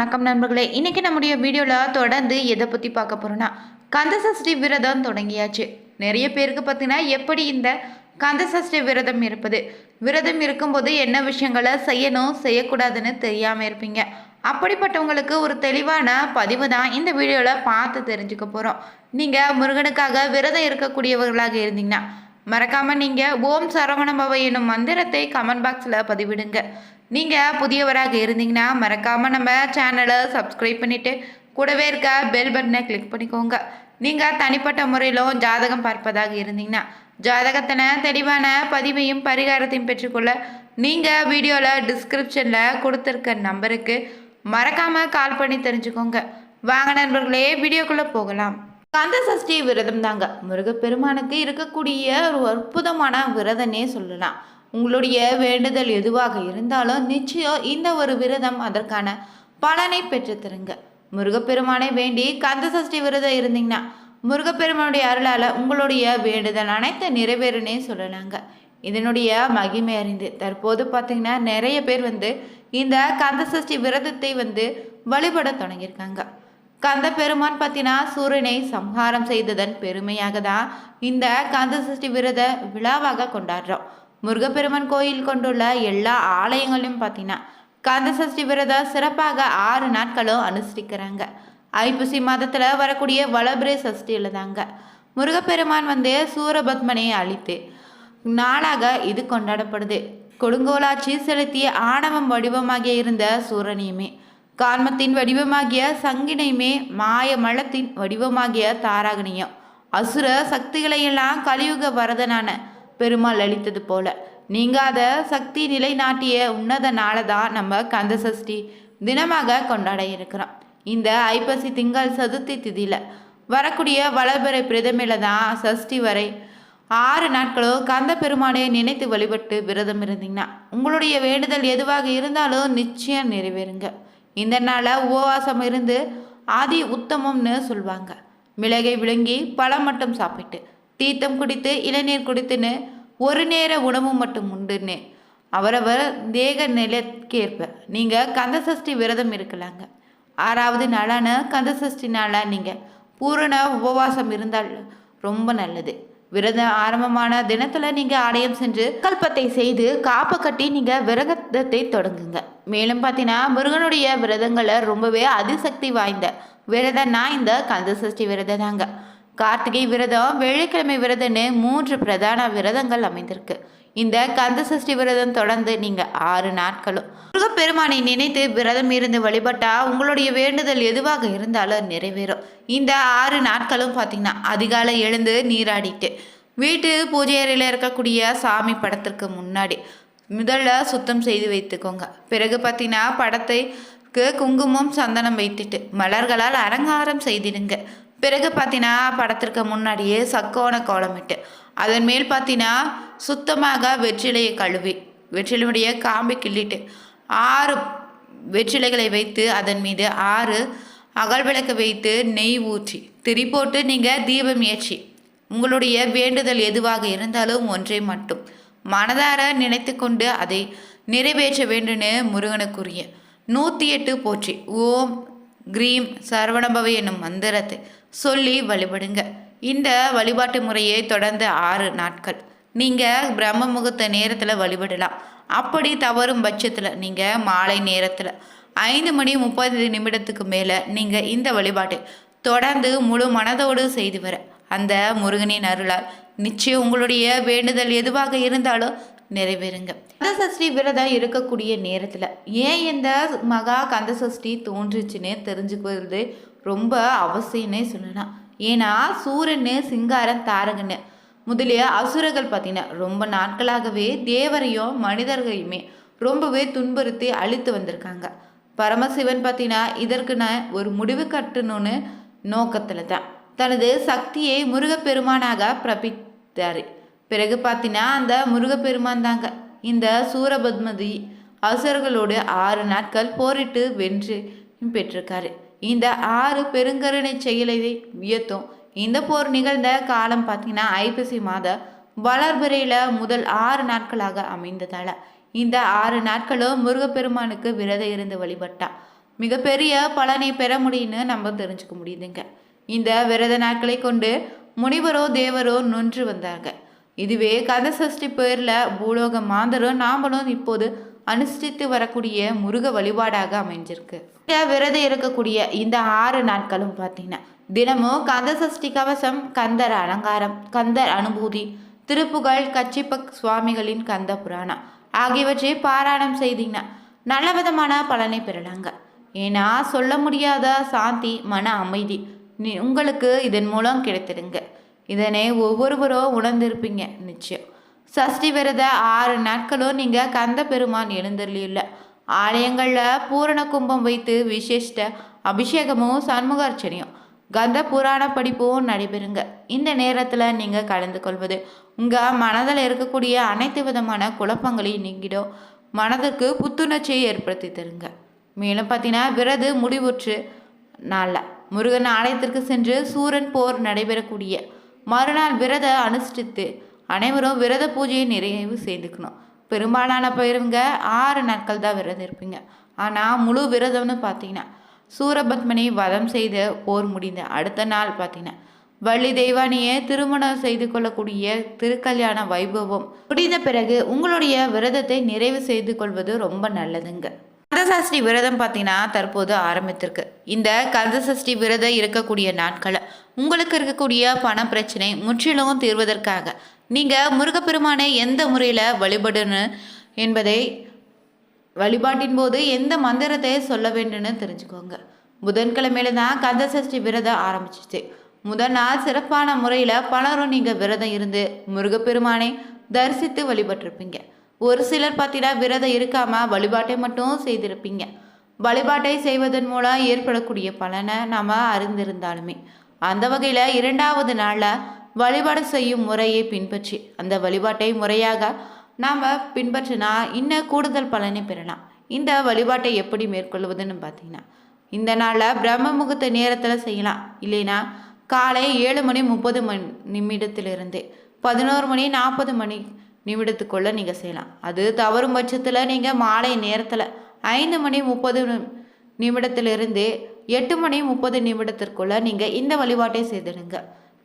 வணக்கம் நண்பர்களே. இன்னைக்கு நம்முடைய வீடியோவில் தொடர்ந்து எதை பற்றி பார்க்க போகிறோன்னா கந்த சஷ்டி விரதம் தொடங்கியாச்சு. நிறைய பேருக்கு பார்த்தீங்கன்னா எப்படி இந்த கந்த சஷ்டி விரதம் இருப்பது? விரதம் இருக்கும்போது என்ன விஷயங்களை செய்யணும் செய்யக்கூடாதுன்னு தெரியாமல் இருப்பீங்க. அப்படிப்பட்டவங்களுக்கு ஒரு தெளிவான பதிவு தான் இந்த வீடியோவில் பார்த்து தெரிஞ்சுக்க போகிறோம் நீங்கள் முருகனுக்காக விரதம் இருக்கக்கூடியவர்களாக இருந்தீங்கன்னா மறக்காமல் நீங்கள் ஓம் சரவணபவ என்னும் மந்திரத்தை கமெண்ட் பாக்ஸில் பதிவிடுங்க. நீங்கள் புதியவராக இருந்தீங்கன்னா மறக்காமல் நம்ம சேனலை சப்ஸ்கிரைப் பண்ணிவிட்டு கூடவே இருக்க பெல் பட்டனை கிளிக் பண்ணிக்கோங்க. நீங்கள் தனிப்பட்ட முறையிலும் ஜாதகம் பார்ப்பதாக இருந்தீங்கன்னா ஜாதகத்தின தெளிவான பதிவையும் பரிகாரத்தையும் பெற்றுக்கொள்ள நீங்கள் வீடியோவில் டிஸ்கிரிப்ஷனில் கொடுத்துருக்க நம்பருக்கு மறக்காமல் கால் பண்ணி தெரிஞ்சுக்கோங்க. வாங்க நண்பர்களே வீடியோக்குள்ளே போகலாம். கந்த சஷ்டி விரதம் தாங்க. முருகப்பெருமானுக்கு இருக்கக்கூடிய ஒரு அற்புதமான விரதன்னே சொல்லலாம். உங்களுடைய வேண்டுதல் எதுவாக இருந்தாலும் நிச்சயம் இந்த ஒரு விரதம் அதற்கான பலனை பெற்றுத்தருங்க. முருகப்பெருமானை வேண்டி கந்த சஷ்டி விரதம் இருந்தீங்கன்னா முருகப்பெருமானுடைய அருளால் உங்களுடைய வேண்டுதல் அனைத்து நிறைவேறுனே சொல்லலாங்க. இதனுடைய மகிமை அறிந்து தற்போது பார்த்தீங்கன்னா நிறைய பேர் வந்து இந்த கந்த சஷ்டி விரதத்தை வந்து வழிபட தொடங்கியிருக்காங்க. கந்த பெருமான் பார்த்தீங்கன்னா சூரியனை சம்ஹாரம் செய்ததன் பெருமையாக தான் இந்த கந்த சஷ்டி விரத விழாவாக கொண்டாடுறோம். முருகப்பெருமான் கோயில் கொண்டுள்ள எல்லா ஆலயங்களையும் பார்த்தீங்கன்னா கந்த சஷ்டி விரதம் சிறப்பாக ஆறு நாட்களும் அனுசரிக்கிறாங்க ஐப்பசி மாதத்தில் வரக்கூடிய வளபிரே சஷ்டியில் தாங்க முருகப்பெருமான் வந்து சூரபத்மனை அழித்து நாளாக இது கொண்டாடப்படுது. கொடுங்கோலாட்சி செலுத்திய ஆணவம் வடிவமாகிய இருந்த சூரனியுமே கார்மத்தின் வடிவமாகிய சங்கினையுமே மாய மலத்தின் வடிவமாகிய தாராகணியம் அசுர சக்திகளையெல்லாம் கலியுக வரதனான பெருமாள் அளித்தது போல. நீங்காத சக்தி நிலைநாட்டிய உன்னத நாளை தான் நம்ம கந்த சஷ்டி தினமாக கொண்டாட இருக்கிறோம். இந்த ஐப்பசி திங்கள் சதுர்த்தி திதியில் வரக்கூடிய வளர்பிறை பிரதமையில் தான் சஷ்டி வரை ஆறு நாட்களும் கந்த பெருமானை நினைத்து வழிபட்டு விரதம் இருந்தீங்கன்னா உங்களுடைய வேண்டுதல் எதுவாக இருந்தாலும் நிச்சயம் நிறைவேறுங்க. இந்த நாளை உபவாசம் இருந்து ஆதி உத்தமம்னு சொல்லுவாங்க மிளகை விழுங்கி பழம் மட்டும் சாப்பிட்டு தீர்த்தம் குடித்து இளநீர் குடித்துன்னு ஒரு நேர உணவு மட்டும் உண்டுன்னு. அவரவர் தேக நிலைக்கேற்ப. நீங்கள் கந்தசஷ்டி விரதம் இருக்கலாங்க. ஆறாவது நாளான கந்தசஷ்டி நாளாக நீங்கள் பூரண உபவாசம் இருந்தால் ரொம்ப நல்லது. விரதம் ஆரம்பமான தினத்தில் நீங்கள் ஆலயம் சென்று கல்பத்தை செய்து காப்பு கட்டி நீங்கள் விரதத்தை தொடங்குங்க. மேலும் பார்த்தீங்கன்னா முருகனுடைய விரதங்களை ரொம்பவே அதிசக்தி வாய்ந்த விரதம்னா இந்த கந்தசஷ்டி விரதம் தாங்க. கார்த்திகை விரதம் வெள்ளிக்கிழமை விரதம்னு மூன்று பிரதான விரதங்கள் அமைந்திருக்கு. இந்த கந்த சஷ்டி விரதம் தொடர்ந்து நீங்க ஆறு நாட்களும். முருகப்பெருமானை நினைத்து விரதம் இருந்து வழிபட்டா உங்களுடைய வேண்டுதல் எதுவாக இருந்தாலும் நிறைவேறும். இந்த ஆறு நாட்களும் பார்த்தீங்கன்னா அதிகாலை எழுந்து நீராடிட்டு வீட்டு பூஜை அறையில் இருக்கக்கூடிய சாமி படத்திற்கு முன்னாடி முதல்ல சுத்தம் செய்து வைத்துக்கோங்க. பிறகு பார்த்தீங்கன்னா படத்தைக்கு குங்குமம் சந்தனம் வைத்துட்டு மலர்களால் அலங்காரம் செய்திடுங்க. பிறகு பார்த்தீங்கன்னா படத்திற்கு முன்னாடியே சக்கோண கோலமிட்டு அதன் மேல் பார்த்தீங்கன்னா சுத்தமாக வெற்றிலையை கழுவி வெற்றிலையுடைய காம்பை கிள்ளிட்டு ஆறு வெற்றிலைகளை வைத்து அதன் மீது ஆறு அகல் விளக்கு வைத்து நெய் ஊற்றி திரி போட்டு நீங்கள் தீபம் ஏற்றி உங்களுடைய வேண்டுதல் எதுவாக இருந்தாலும் ஒன்றை மட்டும் மனதார நினைத்து கொண்டு அதை நிறைவேற்ற வேண்டும்னு முருகனுக்குரிய நூற்றி எட்டு போற்றி. ஓம் கிரீம் சரவணபவை என்னும் மந்திரத்தை சொல்லி வழிபடுங்க. இந்த வழிபாட்டு முறையை தொடர்ந்து ஆறு நாட்கள். நீங்கள் பிரம்ம முகூர்த்த நேரத்தில் வழிபடலாம். அப்படி தவறும் பட்சத்தில் நீங்கள் மாலை நேரத்தில் ஐந்து மணி முப்பது நிமிடத்துக்கு மேலே நீங்கள் இந்த வழிபாட்டை தொடர்ந்து முழு மனதோடு செய்து வர. அந்த முருகனின் அருளால் நிச்சயம் உங்களுடைய வேண்டுதல் எதுவாக இருந்தாலும் நிறைவேறுங்க. கந்தசஷ்டி விரதம் இருக்கக்கூடிய நேரத்தில் ஏன் இந்த மகா கந்த சஷ்டி தோன்றுச்சுன்னு தெரிஞ்சுக்கிறது ரொம்ப அவசியம்னே சொல்லலாம். ஏன்னா சூரன்னு சிங்காரம் தாரகன்னு முதலிய அசுரர்கள் பார்த்தீங்கன்னா ரொம்ப நாட்களாகவே தேவரையும் மனிதர்களையுமே ரொம்பவே துன்புறுத்தி அழித்து வந்திருக்காங்க. பரமசிவன் பார்த்தீங்கன்னா இதற்கு நான் ஒரு முடிவு கட்டணும்னு நோக்கத்தில் தான். தனது சக்தியை முருகப்பெருமானாக பிரபித்தார் பிறகு பார்த்தீங்கன்னா அந்த முருகப்பெருமான் தாங்க இந்த சூரபத்மதி அசுரர்களோடு ஆறு நாட்கள் போரிட்டு வென்று பெற்றிருக்காரு. இந்த ஆறு பெருங்கருணை செயலை வியத்தும் இந்த போர் நிகழ்ந்த காலம் பார்த்தீங்கன்னா ஐப்பசி மாத வளர்பிறையில் முதல் ஆறு நாட்களாக அமைந்ததால இந்த ஆறு நாட்களும் முருகப்பெருமானுக்கு விரதம் இருந்து வழிபட்டா. மிகப்பெரிய பலனை பெற முடியும்னு நம்ம தெரிஞ்சுக்க முடியுதுங்க. இந்த விரத நாட்களை கொண்டு முனிவரோ தேவரோ நொன்று வந்தாங்க. இதுவே கந்தசஷ்டி பேரில் பூலோக மாந்தரும் நாமளும் இப்போது அனுஷ்டித்து வரக்கூடிய முருக வழிபாடாக அமைஞ்சிருக்கு. விரதம் இருக்கக்கூடிய இந்த ஆறு நாட்களும் பார்த்தீங்கன்னா தினமும் கந்தசஷ்டி கவசம் கந்தர் அலங்காரம் கந்தர் அனுபூதி திருப்புகழ் கச்சிப்பக் சுவாமிகளின் கந்த புராணம் ஆகியவற்றை பாராயணம் செய்தீங்கன்னா நல்ல விதமான பலனை பெறலாங்க. ஏன்னா சொல்ல முடியாத சாந்தி மன அமைதி நீ- உங்களுக்கு இதன் மூலம் கிடைத்திடுங்க. இதனை ஒவ்வொருவரோ உணர்ந்திருப்பீங்க. நிச்சயம். சஷ்டி விரத ஆறு நாட்களும் நீங்கள் கந்த பெருமான் எழுந்தருளியுள்ள ஆலயங்களில் பூரண கும்பம் வைத்து விசேஷ்ட அபிஷேகமும் சண்முக அர்ச்சனையும் கந்த புராண படிப்பும் நடைபெறுங்க. இந்த நேரத்தில் நீங்கள் கலந்து கொள்வது உங்கள் மனதில் இருக்கக்கூடிய அனைத்து விதமான குழப்பங்களையும் நீங்கிடும். மனதிற்கு புத்துணர்ச்சியை ஏற்படுத்தி தருங்க. மேலும் பார்த்தீங்கன்னா விரது முடிவுற்று நாளில் முருகன் ஆலயத்திற்கு சென்று சூரன் போர் நடைபெறக்கூடிய மறுநாள் விரத அனுஷ்டித்து அனைவரும் விரத பூஜையை நிறைவு செய்துக்கணும். பெரும்பாலான பேருங்க ஆறு நாட்கள் தான் விரதம் இருப்பீங்க. ஆனால் முழு விரதம்னு பார்த்தீங்கன்னா சூரபத்மனை வதம் செய்த போர் முடிந்த அடுத்த நாள் பார்த்தீங்கன்னா வள்ளி தெய்வானியை திருமணம் செய்து கொள்ளக்கூடிய திருக்கல்யாண வைபவம் முடிந்த பிறகு உங்களுடைய விரதத்தை நிறைவு செய்து கொள்வது ரொம்ப நல்லதுங்க. கந்தசஷ்டி விரதம் பார்த்தீங்கன்னா தற்போது ஆரம்பித்திருக்கு. இந்த கந்தசஷ்டி விரதம் இருக்கக்கூடிய நாட்களை உங்களுக்கு இருக்கக்கூடிய பண பிரச்சனை முற்றிலும் தீர்வதற்காக. நீங்கள் முருகப்பெருமானை எந்த முறையில் வழிபடணும் என்பதை வழிபாட்டின் போது எந்த மந்திரத்தை சொல்ல வேண்டும்னு தெரிஞ்சுக்கோங்க. புதன்கிழமையில தான் கந்தசஷ்டி விரதம் ஆரம்பிச்சிச்சு. முதல் நாள் சிறப்பான முறையில் பலரும் நீங்கள் விரதம் இருந்து முருகப்பெருமானை தரிசித்து வழிபட்டிருப்பீங்க. ஒரு சிலர் பார்த்தீங்கன்னா விரதம் இருக்காமல் வழிபாட்டை மட்டும் செய்திருப்பீங்க. வழிபாட்டை செய்வதன் மூலம் ஏற்படக்கூடிய பலனை நாம் அறிந்திருந்தாலுமே. அந்த வகையில் இரண்டாவது நாளில் வழிபாடு செய்யும் முறையை பின்பற்றி அந்த வழிபாட்டை முறையாக நாம் பின்பற்றினா இன்னும் கூடுதல் பலனை பெறலாம். இந்த வழிபாட்டை எப்படி மேற்கொள்வதுன்னு பார்த்தீங்கன்னா இந்த நாளில் பிரம்ம முகூர்த்த நேரத்தில் செய்யலாம். இல்லைன்னா காலை ஏழு மணி முப்பது மணி நிமிடத்திலிருந்து பதினோரு மணி நாற்பது மணி நிமிடத்துக்குள்ளே நீங்கள் செய்யலாம். அது தவறும் பட்சத்தில் நீங்கள் மாலை நேரத்தில் ஐந்து மணி முப்பது நிமிடத்திலிருந்து எட்டு மணி முப்பது நிமிடத்திற்குள்ளே நீங்கள் இந்த வழிபாட்டை செய்திடுங்க.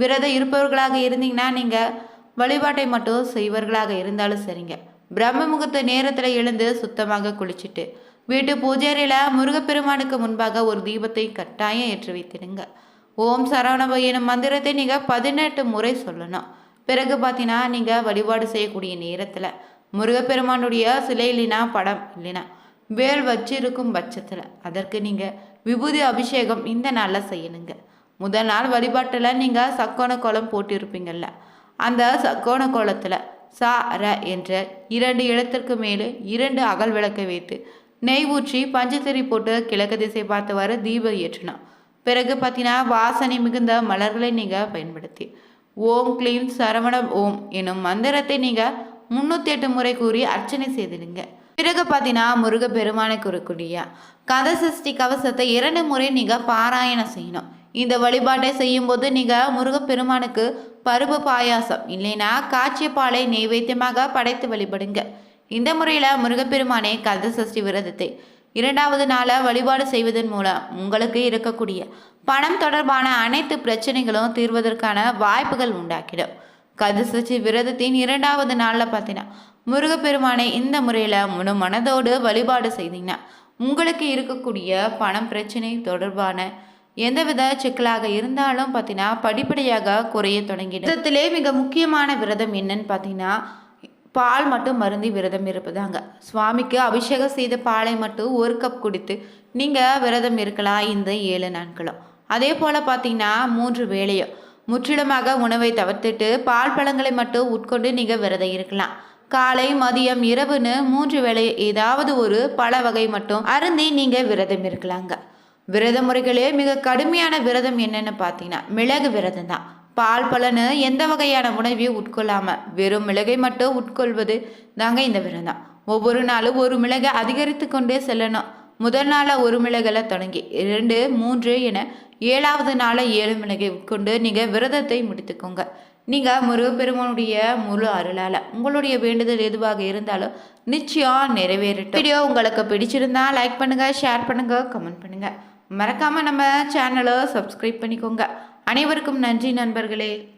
விரதம் இருப்பவர்களாக இருந்தீங்கன்னா நீங்கள் வழிபாட்டை மட்டும் செய்வர்களாக இருந்தாலும் சரிங்க. பிரம்ம முகூர்த்த நேரத்தில் எழுந்து சுத்தமாக குளிச்சுட்டு வீட்டு பூஜைறையில் முருகப்பெருமானுக்கு முன்பாக ஒரு தீபத்தை கட்டாயம் ஏற்றி வைத்திடுங்க. ஓம் சரவணப எனும் மந்திரத்தை நீங்கள் பதினெட்டு முறை சொல்லணும். பிறகு பார்த்தீங்கன்னா நீங்கள் வழிபாடு செய்யக்கூடிய நேரத்தில் முருகப்பெருமானுடைய சிலை இல்லைனா படம் இல்லைனா வேல் வச்சிருக்கும் பட்சத்தில் அதற்கு நீங்கள் விபூதி அபிஷேகம் இந்த நாளில் செய்யணுங்க. முதல் நாள் வழிபாட்டில் நீங்கள் சக்கோண கோலம் போட்டிருப்பீங்கள்ல அந்த சக்கோண கோலத்தில் சா ர என்ற இரண்டு இடத்திற்கு மேலே இரண்டு அகல் விளக்கை வைத்து நெய் ஊற்றி பஞ்சத்தறி போட்டு கிழக்கு திசை பார்த்தவாறு தீபம் ஏற்றினோம் பிறகு பார்த்தீங்கன்னா வாசனை மிகுந்த மலர்களை நீங்கள் பயன்படுத்தி ஓம் க்ளீம் சரவணம் ஓம் எனும் மந்திரத்தை நீங்கள் முன்னூற்றி எட்டு முறை கூறி அர்ச்சனை செய்திடுங்க. பிறகு பார்த்தீங்கன்னா முருகப்பெருமானுக்கு இருக்கக்கூடிய கதை சஷ்டி கவசத்தை இரண்டு முறை நீங்கள் பாராயணம் செய்யணும். இந்த வழிபாட்டை செய்யும்போது நீங்கள் முருகப்பெருமானுக்கு பருப்பு பாயாசம் இல்லைன்னா காய்ச்சிய பாலை நெய்வேத்தியமாக படைத்து வழிபடுங்க. இந்த முறையில் முருகப்பெருமானே கந்தசஷ்டி விரதத்தை இரண்டாவது நாளாக வழிபாடு செய்வதன் மூலம் உங்களுக்கு இருக்கக்கூடிய பணம் தொடர்பான அனைத்து பிரச்சனைகளும் தீர்வதற்கான வாய்ப்புகள் உண்டாக்கிடும். கந்தசஷ்டி விரதத்தின் இரண்டாவது நாளில் பார்த்தீங்கன்னா முருகப்பெருமானை இந்த முறையில் முழு மனதோடு வழிபாடு செய்தீங்கன்னா உங்களுக்கு இருக்கக்கூடிய பணம் பிரச்சனை தொடர்பான எந்தவித சிக்கலாக இருந்தாலும் பார்த்தீங்கன்னா படிப்படியாக குறைய தொடங்கிடும். விரதத்திலே மிக முக்கியமான விரதம் என்னன்னு பார்த்தீங்கன்னா பால் மட்டும் மருந்தி விரதம் இருப்பதாங்க. சுவாமிக்கு அபிஷேகம் செய்த பாலை மட்டும் ஒரு கப் குடித்து நீங்கள் விரதம் இருக்கலாம் இந்த ஏழு நாட்களும். அதே போல் பார்த்தீங்கன்னா மூன்று வேலையும் முற்றிலுமாக உணவை தவிர்த்துட்டு பால் பழங்களை மட்டும் உட்கொண்டு நீங்கள் விரதம் இருக்கலாம். காலை மதியம் இரவுன்னு மூன்று வேளை ஏதாவது ஒரு பல வகை மட்டும் அருந்தி நீங்கள் விரதம் இருக்கலாங்க. விரத முறைகளே மிக கடுமையான விரதம் என்னன்னு பார்த்தீங்கன்னா மிளகு விரதம் தான். பால் பலனு எந்த வகையான உணவையும் உட்கொள்ளாம வெறும் மிளகை மட்டும் உட்கொள்வது தாங்க இந்த விரதம். ஒவ்வொரு நாளும் ஒரு மிளகை அதிகரித்து கொண்டே செல்லணும். முதல் நாளில் ஒரு மிளகில் தொடங்கி இரண்டு மூன்று என ஏழாவது நாளாக ஏழு மிளகை உட்கொண்டு நீங்கள் விரதத்தை முடித்துக்கோங்க. நீங்கள் முருகப்பெருமானுடைய முழு அருளால் உங்களுடைய வேண்டுதல் எதுவாக இருந்தாலும் நிச்சயம் நிறைவேறட்டும். வீடியோ உங்களுக்கு பிடிச்சிருந்தா லைக் பண்ணுங்கள் ஷேர் பண்ணுங்கள் கமெண்ட் பண்ணுங்கள் மறக்காமல் நம்ம சேனலை சப்ஸ்கிரைப் பண்ணிக்கோங்க. அனைவருக்கும் நன்றி நண்பர்களே.